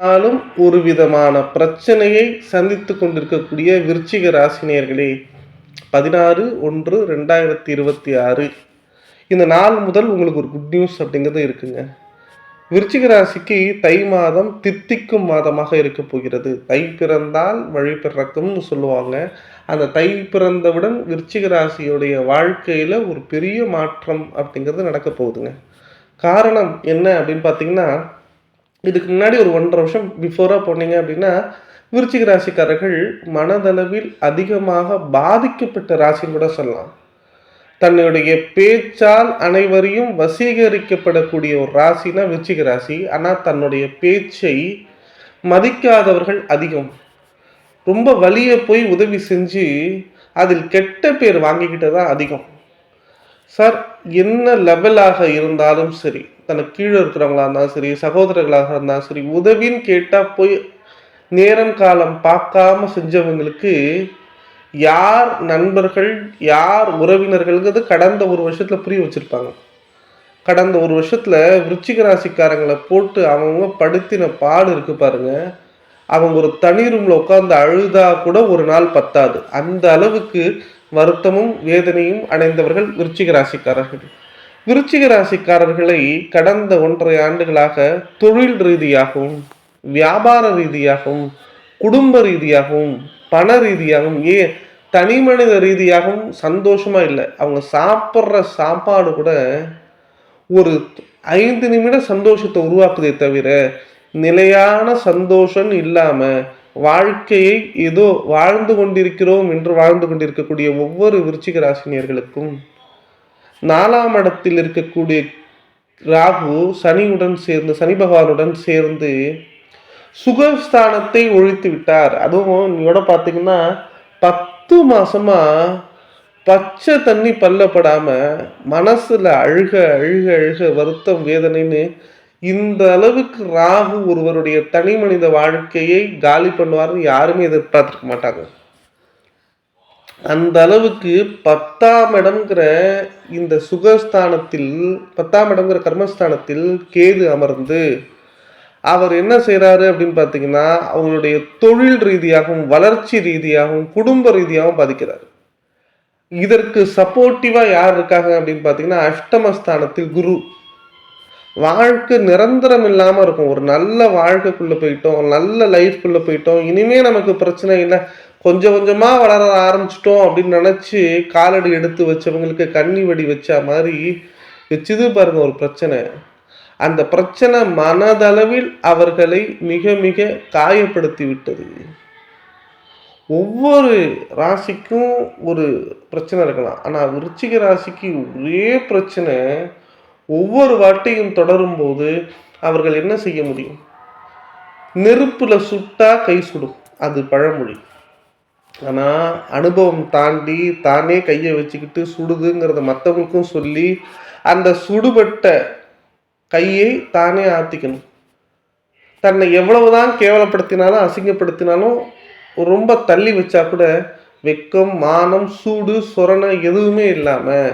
ஆனாலும் ஒரு விதமான பிரச்சனையை சந்தித்து கொண்டிருக்கக்கூடிய விருச்சிக ராசினியர்களே பதினாறு ஒன்று ரெண்டாயிரத்தி இருபத்தி ஆறு. இந்த நாள் முதல் உங்களுக்கு ஒரு குட் நியூஸ் அப்படிங்கிறது இருக்குங்க. விருச்சிக ராசிக்கு தை மாதம் தித்திக்கும் மாதமாக இருக்க போகிறது. தை பிறந்தால் வழி பிறக்கும்னு சொல்லுவாங்க. அந்த தை பிறந்தவுடன் விருச்சிக ராசியுடைய வாழ்க்கையில் ஒரு பெரிய மாற்றம் அப்படிங்கிறது நடக்க போகுதுங்க. காரணம் என்ன அப்படின்னு பார்த்தீங்கன்னா இதுக்கு முன்னாடி ஒரு ஒன்றரை வருஷம் பிஃபோராக போனீங்க அப்படின்னா விருச்சிக ராசிக்காரர்கள் மனதளவில் அதிகமாக பாதிக்கப்பட்ட ராசின்னு கூட சொல்லலாம். தன்னுடைய பேச்சால் அனைவரையும் வசீகரிக்கப்படக்கூடிய ஒரு ராசினா விருச்சிக ராசி. ஆனால் தன்னுடைய பேச்சை மதிக்காதவர்கள் அதிகம். ரொம்ப வலிய போய் உதவி செஞ்சு அதில் கெட்ட பேர் வாங்கிக்கிட்டு தான் அதிகம். சார் என்ன லெவலாக இருந்தாலும் சரி தனக்கு கீழே இருக்கிறவங்களா இருந்தாலும் சரி சகோதரர்களாக இருந்தாலும் சரி உதவின்னு கேட்டால் போய் நேரம் காலம் பார்க்காம செஞ்சவங்களுக்கு யார் நண்பர்கள் யார் உறவினர்கள்ங்கிறது கடந்த ஒரு வருஷத்தில் புரிய வச்சுருப்பாங்க. கடந்த ஒரு வருஷத்தில் விருச்சிக ராசிக்காரங்களை போட்டு அவங்க படுத்தின பாடு இருக்கு பாருங்க. அவங்க ஒரு தனி ரூமில் உட்காந்து அழுதா கூட ஒரு நாள் பத்தாது. அந்த அளவுக்கு வருத்தமும் வேதனையும் அடைந்தவர்கள் விருச்சிக ராசிக்காரர்கள். விருச்சிக ராசிக்காரர்களை கடந்த ஒன்றரை ஆண்டுகளாக தொழில் ரீதியாகவும் வியாபார ரீதியாகவும் குடும்ப ரீதியாகவும் பண ரீதியாகவும் ஏன் தனி மனித ரீதியாகவும் சந்தோஷமா இல்லை. அவங்க சாப்பிட்ற சாப்பாடு கூட ஒரு ஐந்து நிமிட சந்தோஷத்தை உருவாக்குதே தவிர நிலையான சந்தோஷம் இல்லாம வாழ்க்கையை ஏதோ வாழ்ந்து கொண்டிருக்கிறோம் என்று வாழ்ந்து கொண்டிருக்கக்கூடிய ஒவ்வொரு விருச்சிக ராசினியர்களுக்கும் நாலாம் இடத்தில் இருக்கக்கூடிய ராகு சனியுடன் சேர்ந்து சனி பகவானுடன் சேர்ந்து சுகஸ்தானத்தை ஒழித்து விட்டார். அதுவும் நீயோட பார்த்தீங்கன்னா பத்து மாசமா பச்சை தண்ணி பல்லப்படாம மனசுல அழுக அழுக அழுக வருத்தம் வேதனைன்னு இந்த அளவுக்கு ராகு ஒருவருடைய தனி மனித வாழ்க்கையை காலி பண்ணுவார்னு யாருமே எதிர்பார்த்துருக்க மாட்டாங்க. அந்த அளவுக்கு பத்தாம் இடம்ங்கிற இந்த சுகஸ்தானத்தில் பத்தாம் இடம்ங்கிற கர்மஸ்தானத்தில் கேது அமர்ந்து அவர் என்ன செய்கிறாரு அப்படின்னு பார்த்தீங்கன்னா அவங்களுடைய தொழில் ரீதியாகவும் வளர்ச்சி ரீதியாகவும் குடும்ப ரீதியாகவும் பாதிக்கிறார். இதற்கு சப்போர்ட்டிவாக யார் இருக்காங்க அப்படின்னு பார்த்தீங்கன்னா அஷ்டமஸ்தானத்தில் குரு. வாழ்க்கை நிரந்தரம் இல்லாமல் இருக்கும். ஒரு நல்ல வாழ்க்கைக்குள்ளே போயிட்டோம் நல்ல லைஃப்குள்ளே போயிட்டோம் இனிமே நமக்கு பிரச்சனை இல்லை. கொஞ்சம் கொஞ்சமாக வளர ஆரம்பிச்சிட்டோம் அப்படின்னு நினச்சி காலடி எடுத்து வச்சவங்களுக்கு கண்ணி வெடி வச்ச மாதிரி வச்சுது பாருங்க ஒரு பிரச்சனை. அந்த பிரச்சனை மனதளவில் அவர்களை மிக மிக காயப்படுத்தி விட்டது. ஒவ்வொரு ராசிக்கும் ஒரு பிரச்சனை இருக்கலாம். ஆனால் விருச்சிக ராசிக்கு ஒரே பிரச்சனை ஒவ்வொரு வாட்டையும் தொடரும் போது அவர்கள் என்ன செய்ய முடியும்? நெருப்பில் சுட்டா கை சுடும். அது பழமொழி. ஆனால் அனுபவம் தாண்டி தானே கையை வச்சுக்கிட்டு சுடுதுங்கிறத மற்றவங்களுக்கும் சொல்லி அந்த சுடுபட்ட கையை தானே ஆத்திக்கணும் தன்னை எவ்வளவுதான் கேவலப்படுத்தினாலும் அசிங்கப்படுத்தினாலும் ரொம்ப தள்ளி வச்சா கூட வெக்கம் மானம் சூடு சொரணை எதுவுமே இல்லாமல்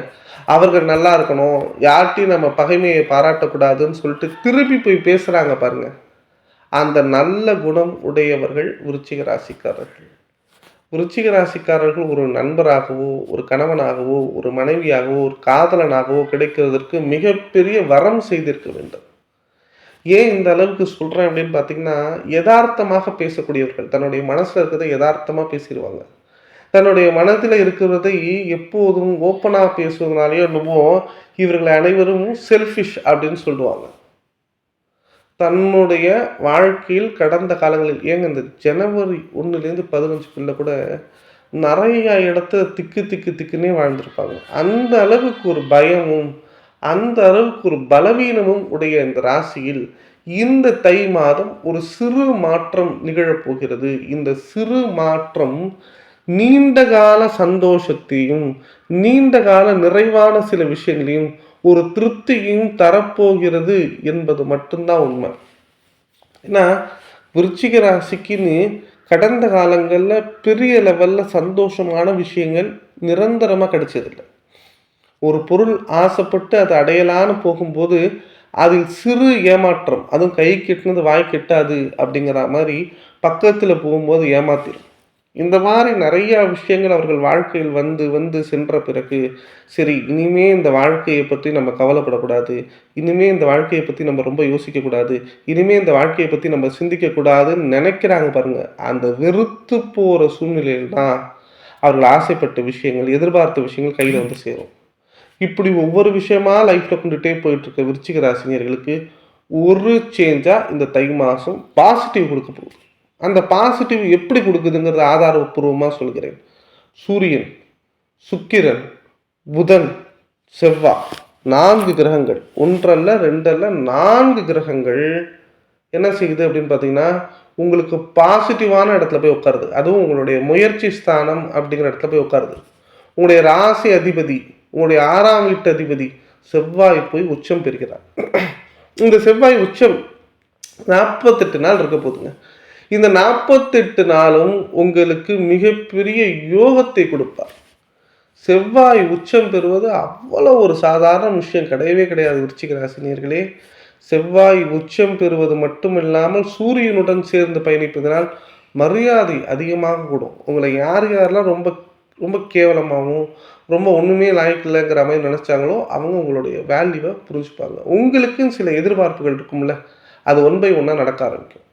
அவர்கள் நல்லா இருக்கணும் யார்ட்டையும் நம்ம பகைமையை பாராட்டக்கூடாதுன்னு சொல்லிட்டு திருப்பி போய் பேசுகிறாங்க பாருங்கள் அந்த நல்ல குணம் உடையவர்கள் விருச்சிக ராசிக்காரர்கள். விருச்சிக ராசிக்காரர்கள் ஒரு நண்பராகவோ ஒரு கணவனாகவோ ஒரு மனைவியாகவோ ஒரு காதலனாகவோ கிடைக்கிறதற்கு மிகப்பெரிய வரம் செய்திருக்க வேண்டும். ஏன் இந்த அளவுக்கு சொல்கிறேன் அப்படின்னு பார்த்தீங்கன்னா யதார்த்தமாக பேசக்கூடியவர்கள் தன்னுடைய மனசில் இருக்கிறத யதார்த்தமாக பேசிடுவாங்க. தன்னுடைய மனதில் இருக்கிறதை எப்போதும் ஓப்பனாக பேசுவதனாலேயோ என்னவோ இவர்கள் அனைவரும் செல்ஃபிஷ் அப்படின்னு சொல்லுவாங்க. தன்னுடைய வாழ்க்கையில் கடந்த காலங்களில் ஏங்க இந்த ஜனவரி ஒன்றுலேருந்து பதினஞ்சுக்குள்ளே கூட நிறைய இடத்த திக்கு திக்கு திக்குன்னே வாழ்ந்திருப்பாங்க. அந்த அளவுக்கு ஒரு பயமும் அந்த அளவுக்கு ஒரு பலவீனமும் உடைய இந்த ராசியில் இந்த தை மாதம் ஒரு சிறு மாற்றம் நிகழப்போகிறது. இந்த சிறு மாற்றம் நீண்ட கால சந்தோஷத்தையும் நீண்ட கால நிறைவான சில விஷயங்களையும் ஒரு திருப்தியையும் தரப்போகிறது என்பது மட்டும்தான் உண்மை. ஏன்னா விருச்சிக ராசிக்குன்னு கடந்த காலங்களில் பெரிய லெவலில் சந்தோஷமான விஷயங்கள் நிரந்தரமாக கிடைச்சதில்லை. ஒரு பொருள் ஆசைப்பட்டு அதை அடையலான்னு போகும்போது அதில் சிறு ஏமாற்றம் அதுவும் கை கெட்டினது வாய் கெட்டாது அப்படிங்கிற மாதிரி பக்கத்தில் போகும்போது ஏமாத்திடும் இந்த மாதிரி நிறையா விஷயங்கள் அவர்கள் வாழ்க்கையில் வந்து வந்து சென்ற பிறகு சரி இனிமே இந்த வாழ்க்கையை பற்றி நம்ம கவலைப்படக்கூடாது. இனிமே இந்த வாழ்க்கையை பற்றி நம்ம ரொம்ப யோசிக்கக்கூடாது. இனிமே இந்த வாழ்க்கையை பற்றி நம்ம சிந்திக்கக்கூடாதுன்னு நினைக்கிறாங்க பாருங்க. அந்த வெறுத்து போகிற சூழ்நிலையில் தான் அவர்கள் ஆசைப்பட்ட விஷயங்கள் எதிர்பார்த்த விஷயங்கள் கையில் வந்து சேரும். இப்படி ஒவ்வொரு விஷயமா லைஃப்பில் கொண்டுகிட்டே போயிட்டுருக்க விருச்சிக ராசினியர்களுக்கு ஒரு சேஞ்சாக இந்த தை மாதம் பாசிட்டிவ் கொடுக்க போகுது. அந்த பாசிட்டிவ் எப்படி கொடுக்குதுங்கிறத ஆதாரபூர்வமாக சொல்கிறேன். சூரியன் சுக்கிரன் புதன் செவ்வாய் நான்கு கிரகங்கள். ஒன்றல்ல ரெண்டல்ல நான்கு கிரகங்கள் என்ன செய்யுது அப்படின்னு பார்த்தீங்கன்னா உங்களுக்கு பாசிட்டிவான இடத்துல போய் உட்காருது. அதுவும் உங்களுடைய முயற்சி ஸ்தானம் அப்படிங்கிற இடத்துல போய் உட்காருது. உங்களுடைய ராசி அதிபதி உங்களுடைய ஆறாம் வீட்டு அதிபதி செவ்வாய் போய் உச்சம் பெறுகிறார். இந்த செவ்வாய் உச்சம் நாற்பத்தெட்டு நாள் இருக்க போதுங்க. இந்த நாற்பத்தெட்டு நாளும் உங்களுக்கு மிகப்பெரிய யோகத்தை கொடுப்பார். செவ்வாய் உச்சம் பெறுவது அவ்வளோ ஒரு சாதாரண விஷயம் கிடையவே கிடையாது விருச்சிக ராசினியர்களே செவ்வாய் உச்சம் பெறுவது மட்டுமில்லாமல் சூரியனுடன் சேர்ந்து பயணிப்பதனால் மரியாதை அதிகமாக கூடும். உங்களை யார் யாரெல்லாம் ரொம்ப ரொம்ப கேவலமாகவும் ரொம்ப ஒன்றுமே லாய்க்கில்லைங்கிற மாதிரி நினச்சாங்களோ அவங்க உங்களுடைய வேல்யூவை புரிஞ்சுப்பாங்க. உங்களுக்குன்னு சில எதிர்பார்ப்புகள் இருக்கும்ல அது ஒன் பை ஒன்னாக நடக்க ஆரம்பிக்கும்.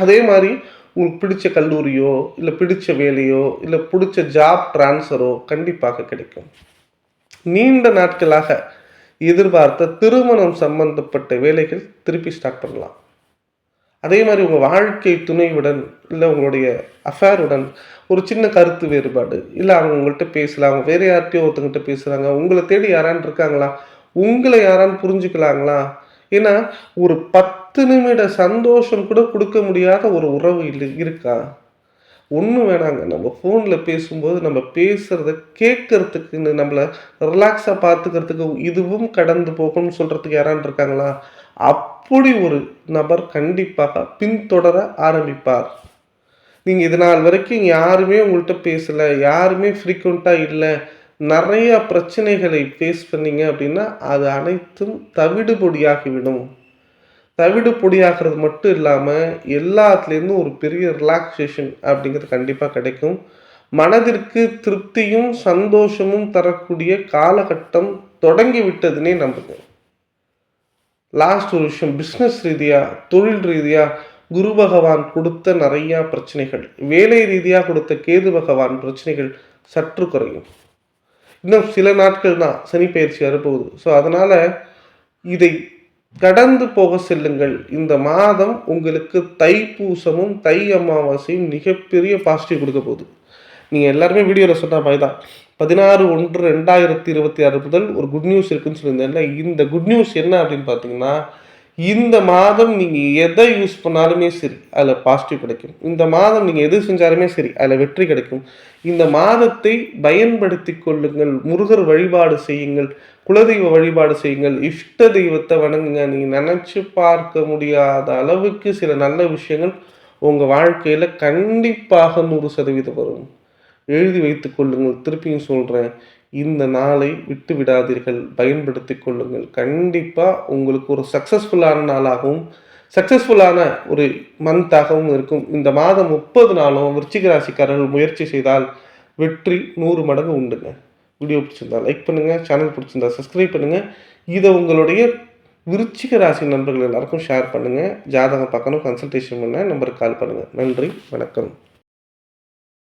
அதே மாதிரி உங்களுக்கு பிடிச்ச கல்லூரியோ இல்லை பிடிச்ச வேலையோ இல்லை பிடிச்ச ஜாப் ட்ரான்ஸ்ஃபரோ கண்டிப்பாக கிடைக்கும். நீண்ட நாட்களாக எதிர்பார்த்த திருமணம் சம்பந்தப்பட்ட வேலைகள் திருப்பி ஸ்டார்ட் பண்ணலாம். அதே மாதிரி உங்கள் வாழ்க்கை துணையுடன் இல்லை உங்களுடைய அஃபேருடன் ஒரு சின்ன கருத்து வேறுபாடு இல்லை அவங்க உங்கள்கிட்ட பேசலாம் அவங்க வேறு யார்கிட்டயோ ஒருத்தங்கிட்ட பேசுகிறாங்க உங்களை தேடி யாரான்னு இருக்காங்களா உங்களை யாரான்னு புரிஞ்சுக்கலாங்களா? ஏன்னா ஒரு பத்து நிமிட சந்தோஷம் கூட கொடுக்க முடியாத ஒரு உறவு இல்லை இருக்கா? ஒன்றும் வேணாங்க. நம்ம ஃபோனில் பேசும்போது நம்ம பேசுகிறத கேட்கறதுக்கு நம்மளை ரிலாக்ஸாக பார்த்துக்கிறதுக்கு இதுவும் கடந்து போகணும்னு சொல்கிறதுக்கு யாரான் இருக்காங்களா? அப்படி ஒரு நபர் கண்டிப்பாக பின்தொடர ஆரம்பிப்பார். நீங்கள் இது நாள் வரைக்கும் யாருமே உங்கள்கிட்ட பேசலை யாருமே ஃப்ரீக்குவெண்ட்டாக இல்லை நிறைய பிரச்சனைகளை ஃபேஸ் பண்ணீங்க அப்படின்னா அது அனைத்தும் தவிடுபொடியாகிவிடும். தவிடு பொடியாகிறது மட்டும் இல்லாமல் எல்லாத்துலேருந்தும் ஒரு பெரிய ரிலாக்ஸேஷன் அப்படிங்கிறது கண்டிப்பாக கிடைக்கும். மனதிற்கு திருப்தியும் சந்தோஷமும் தரக்கூடிய காலகட்டம் தொடங்கி விட்டதுன்னே நம்புங்க லாஸ்ட் ஒரு விஷயம் பிஸ்னஸ் ரீதியாக தொழில் ரீதியாக குரு பகவான் கொடுத்த நிறையா பிரச்சனைகள் வேலை ரீதியாக கொடுத்த கேது பகவான் பிரச்சனைகள் சற்று குறையும். இன்னும் சில நாட்கள் தான் சனி பயிற்சி வரப்போகுது. ஸோ அதனால் இதை கடந்து போக செல்லுங்கள். இந்த மாதம் உங்களுக்கு தைப்பூசமும் தை அமாவாசையும் மிகப்பெரிய பாசிட்டிவ் கொடுக்க போகுது. நீங்கள் எல்லாருமே வீடியோவில் சொன்ன மாதிரி தான் பதினாறு ஒன்று ரெண்டாயிரத்தி இருபத்தி ஆறு முதல் ஒரு குட் நியூஸ் இருக்குன்னு சொல்லியிருந்தேன் இந்த குட் நியூஸ் என்ன அப்படின்னு பார்த்தீங்கன்னா இந்த மாதம் நீங்கள் எதை யூஸ் பண்ணாலுமே சரி அதில் பாசிட்டிவ் கிடைக்கும். இந்த மாதம் நீங்கள் எது செஞ்சாலுமே சரி அதில் வெற்றி கிடைக்கும். இந்த மாதத்தை பயன்படுத்தி கொள்ளுங்கள். முருகர் வழிபாடு செய்யுங்கள். குலதெய்வ வழிபாடு செய்யுங்கள். இஷ்ட தெய்வத்தை வணங்குங்க. நீங்கள் நினச்சி பார்க்க முடியாத அளவுக்கு சில நல்ல விஷயங்கள் உங்கள் வாழ்க்கையில் கண்டிப்பாக நூறு சதவீதம் வரும். எழுதி வைத்து கொள்ளுங்கள். திருப்பியும் சொல்கிறேன் இந்த நாளை விட்டு விடாதீர்கள். பயன்படுத்தி கொள்ளுங்கள். கண்டிப்பாக உங்களுக்கு ஒரு சக்ஸஸ்ஃபுல்லான நாளாகவும் சக்ஸஸ்ஃபுல்லான ஒரு மந்தாகவும் இருக்கும். இந்த மாதம் முப்பது நாளும் விருச்சிக ராசிக்காரர்கள் முயற்சி செய்தால் வெற்றி நூறு மடங்கு உண்டுங்க. வீடியோ பிடிச்சிருந்தா லைக் பண்ணுங்கள் சேனல் பிடிச்சிருந்தா சப்ஸ்கிரைப் பண்ணுங்கள் இதை உங்களுடைய விருச்சிக ராசி நண்பர்கள் எல்லாருக்கும் ஷேர் பண்ணுங்கள் ஜாதகம் பார்க்கணும் கன்சல்டேஷன் பண்ண நம்பருக்கு கால் பண்ணுங்கள் நன்றி வணக்கம்.